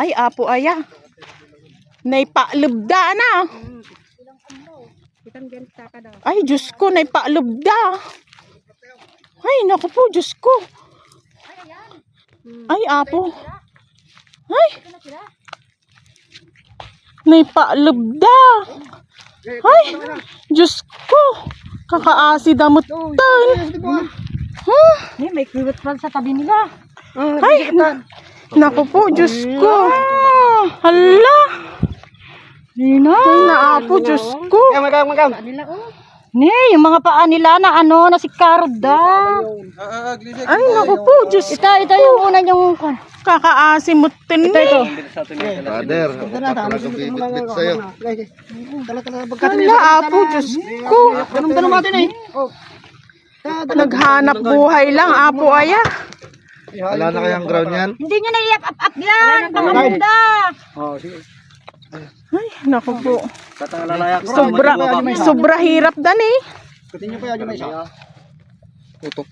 Ay, apo aya. Naipaalubda na. Ay, Diyos ko, naipaalubda. Ay, naku po, Diyos ko. Ay, apo. Ay. Naipaalubda. Ay, Diyos ko. Kakaasi damutan. Huh? Eh, may kiwit pa sa tabi nila. Ay, naku po, Diyos ko. Hala. Nina. Naapo, Diyos ko. Nila oh. Ne, yung mga paa nila na ano, na si daw. Ay, naku po, Diyos Ito, ito yung una yung... Kakaasi mo tin. Ito, ito. Brother, ako pa talaga bibit-bit sa'yo. Hala, apo, Diyos ko. Naghanap buhay lang, apo aya. Wala na kayang ground yan? Hindi nyo na i-up-up yan. Panganda. Ay, naku po. Sobra, sobra hirap dan eh.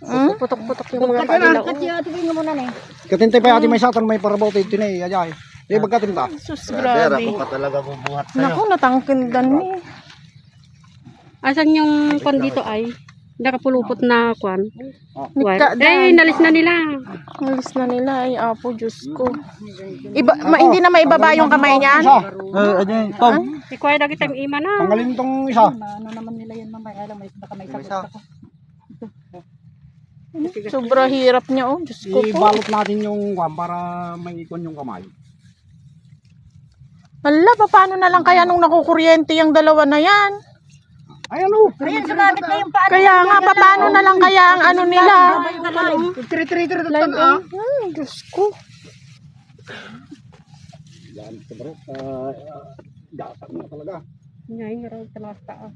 Hmm? Putok-putok yung mga paa nila. Kat yun, tingin mo muna na eh. Katintay pa yati may satan may parabaw tayo tinay ajay. Di bagkatin ta. Sus, Brother, grabe. ako pa talaga bubuhat sa'yo. Naku, natangkindan eh. Asan yung kwan dito ay? Nakapulupot na kwan. Nika, Eh, nalis na nila. Alis na nila ay apo, Diyos ko. Iba, ma, hindi na maibaba yung kamay niyan? Eh, ajay, tom. Ikuha na kitang ima na. Tanggalin tong isa. Ano naman nila yan mamay. Alam, may baka may sakit ako. Sobra hirap niya, oh. Diyos ko po. Ibalot natin yung kwan para may ikon yung kamay. Hala, paano na lang kaya nung nakukuryente yung dalawa na yan? Ay ano? Ayun, sumabit na yung paa. Kaya nga, paano na lang kaya ang ano nila? Tiri-tiri-tiri lang ah. Hmm, Diyos ko. Yan, bro. Ah, gatak na talaga. Ngayon nga raw talas taas.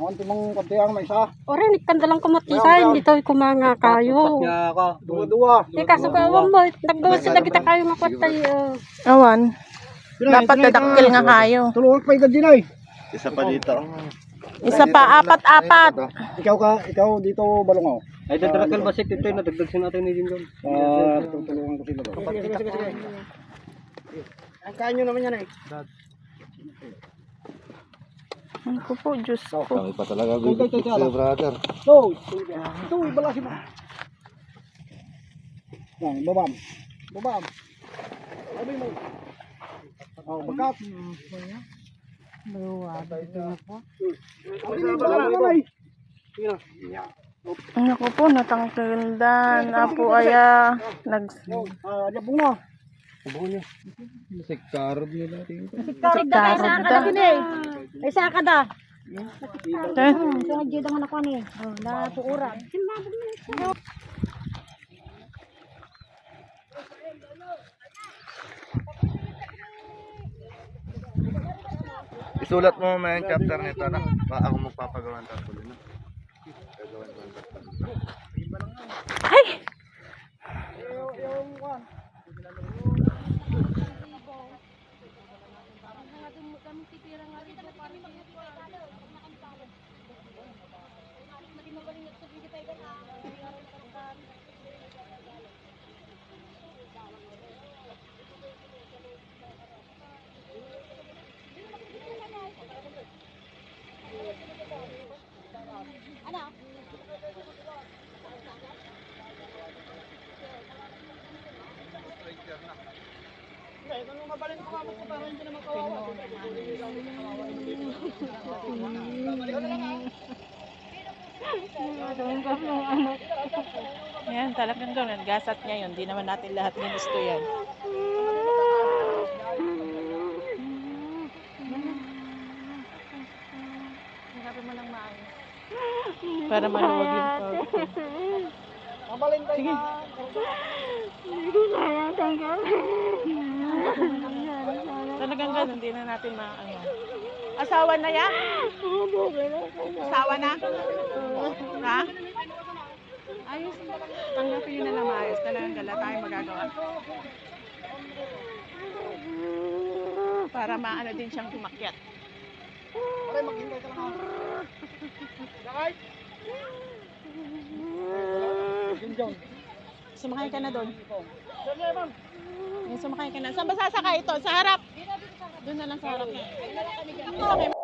Awan timong katiyang may isa. Ore, nikandalang kumatisan. Dito kumanga kayo. Dua-dua. Eh, kaso ka, wala mo. Nagbawas sa kita kayo makwatay. Uh, Awan. Dapat dadakil nga kayo. Tulog pa igad din ay. Isa pa dito. Isa pa, apat-apat. Ikaw ka, ikaw dito balungaw. Ay, dadrakal ba si Tito na dagdag natin ni Jindon? Ah, tutulungan ko sila. Sige, sige, sige. Ang kain nyo naman yan eh. Ano ko po, Diyos ko. Kami pa talaga bibit-bit sa'yo, brother. So, ito, ibalasin mo. Yan, babam. Babam. Sabi mo. Oh. Ano ko po, natangkindan. Apo aya. Nag... Ah, jabong mo. Sikarod nila natin. Karod da, ay saka da eh. Ay saka da. Eh, Hmm, so nga ang ako ni. Oh, na Isulat mo may chapter nito na. Ba ako magpapagawa ng tarpaulin na. Gagawin ko ng tarpaulin. ay! Yan, talagang gano'n. Gasat niya yun. Di naman natin lahat ginusto yan. Hanapin mo ng maayos. Para maluwag yung pag. Sige. Talagang gano'n. Di na natin ma... Ano. Asawa na yan? Asawa na? Ha? Ayos. Tanggapin yun na lang maayos. Talagang gala tayo magagawa. Para maano din siyang tumakyat. Pare, maghintay ka lang ha. Lakay. Ginjong. Sumakay ka na doon. Yan, sumakay ka na. Saan ba sasakay ito? Sa harap. Doon na lang sa harap. Sakay